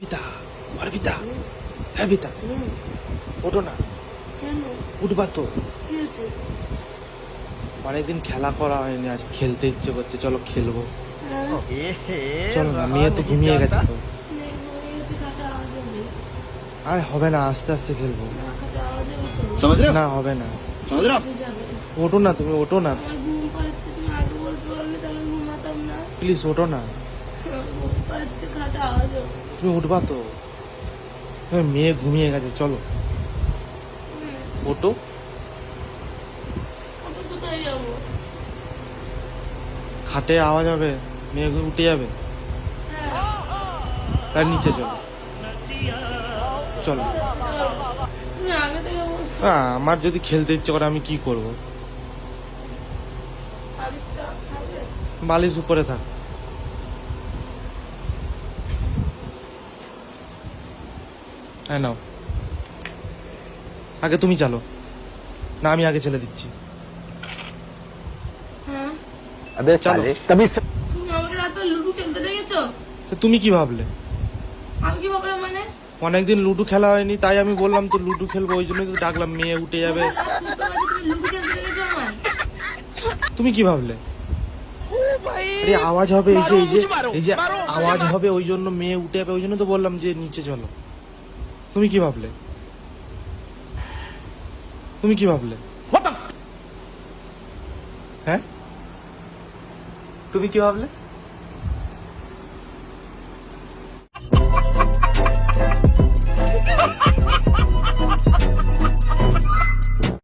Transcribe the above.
বিতা ঘর বিতা হ্যাঁ বিতা ওঠো না। কেন? উঠবা তো। অনেকদিন মানে খেলা করা হয়নি আজ খেলতে ইচ্ছে করছে। চলো খেলব। চলো না মেয়ে তো। ঘুমিয়ে গেছে তো আর হবে না আস্তে আস্তে খেলব। না হবে না ওঠো না তুমি ওঠো না। প্লিজ ওঠো না। তুমি উঠবা তো। এ, মেয়ে ঘুমিয়ে গেছে চলো। ওটো খাটে আওয়াজ হবে মেয়ে উঠে যাবে? হ্যাঁ। তার নিচে চলো। চলো। আমার যদি খেলতে ইচ্ছে করে আমি কি করব? বালিশ উপরে থাক। হ্যাঁ নাও। আগে তুমি চালো। না আমি আগে ছেলে দিচ্ছি। তুমি কি ভাবলে? অনেকদিন লুডু খেলা হয়নি তাই আমি বললাম তো লুডু খেলব ওই জন্য তো ডাকলাম মেয়ে উঠে যাবে। তুমি কি ভাবলে? আরে আওয়াজ হবে এই যে এই যে এই যে আওয়াজ হবে ওই জন্য মেয়ে উঠে যাবে ওই জন্য তো বললাম যে নিচে চলো। তুমি কি ভাবলে? তুমি কি ভাবলে? হ্যাঁ? তুমি কি ভাবলে?